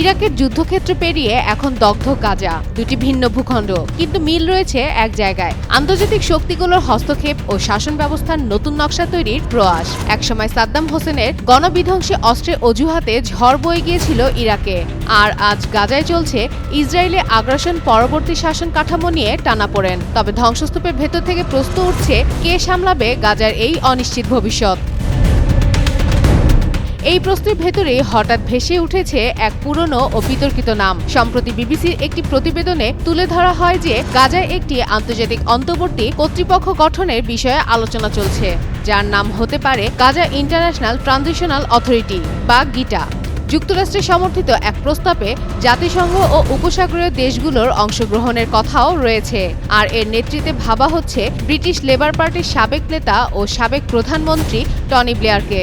ইরাকের যুদ্ধক্ষেত্র পেরিয়ে এখন দগ্ধ গাজা, দুটি ভিন্ন ভূখণ্ড। কিন্তু মিল রয়েছে এক জায়গায়। আন্তর্জাতিক শক্তিগুলোর হস্তক্ষেপ ও শাসন ব্যবস্থার নতুন নকশা তৈরির প্রয়াস। একসময় সাদ্দাম হোসেনের গণবিধ্বংসী অস্ত্রের অজুহাতে ঝড় বয়ে গিয়েছিল ইরাকে। আর আজ গাজায় চলছে ইসরায়েলে আগ্রাসন পরবর্তী শাসন কাঠামো নিয়ে টানাপোড়েন তবে ধ্বংসস্তূপের ভেতর থেকে প্রশ্ন উঠছে, কে সামলাবে গাজার এই অনিশ্চিত ভবিষ্যৎ? এই প্রশ্নের ভেতরে হঠাৎ ভেসে উঠেছে এক পুরনো ও বিতর্কিত নাম। সম্প্রতি বিবিসির একটি প্রতিবেদনে তুলে ধরা হয় যে, গাজায় একটি আন্তর্জাতিক অন্তর্বর্তী কর্তৃপক্ষ গঠনের বিষয়ে আলোচনা চলছে, যার নাম হতে পারে গাজা ইন্টারন্যাশনাল ট্রানজিশনাল অথরিটি বা গিটা। যুক্তরাষ্ট্রের সমর্থিত এক প্রস্তাবে জাতিসংঘ ও উপসাগরীয় দেশগুলোর অংশগ্রহণের কথাও রয়েছে, আর এর নেতৃত্বে ভাবা হচ্ছে ব্রিটিশ লেবার পার্টির সাবেক নেতা ও সাবেক প্রধানমন্ত্রী টনি ব্লেয়ারকে।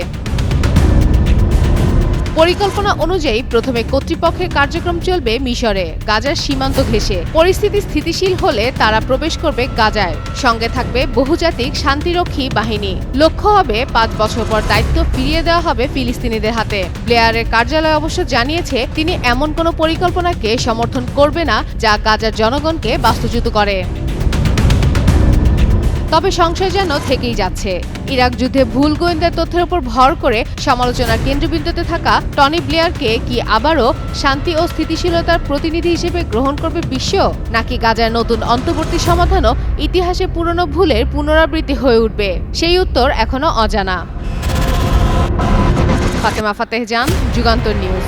পরিকল্পনা অনুযায়ী প্রথমে কর্তৃপক্ষের কার্যক্রম চলবে মিশরে, গাজার সীমান্ত ঘেঁষে। পরিস্থিতি স্থিতিশীল হলে তারা প্রবেশ করবে গাজায়। সঙ্গে থাকবে বহুজাতিক শান্তিরক্ষী বাহিনী। লক্ষ্য হবে পাঁচ বছর পর দায়িত্ব ফিরিয়ে দেওয়া হবে ফিলিস্তিনিদের হাতে। ব্লেয়ারের কার্যালয় অবশ্য জানিয়েছে, তিনি এমন কোনো পরিকল্পনাকে সমর্থন করবে না যা গাজার জনগণকে বাস্তুচ্যুত করে। তবে সংশয় যেন থেকেই যাচ্ছে। ইরাক যুদ্ধে ভুল গোয়েন্দা তথ্যের উপর ভর করে সমালোচনার কেন্দ্রবিন্দুতে থাকা টনি ব্লেয়ারকে কি আবারও শান্তি ও স্থিতিশীলতার প্রতিনিধি হিসেবে গ্রহণ করবে বিশ্ব, নাকি গাজার নতুন অন্তর্বর্তী সমাধানও ইতিহাসে পুরনো ভুলের পুনরাবৃত্তি হয়ে উঠবে? সেই উত্তর এখনও অজানা। ফাতেমা ফাতেহ জান, যুগান্তর নিউজ।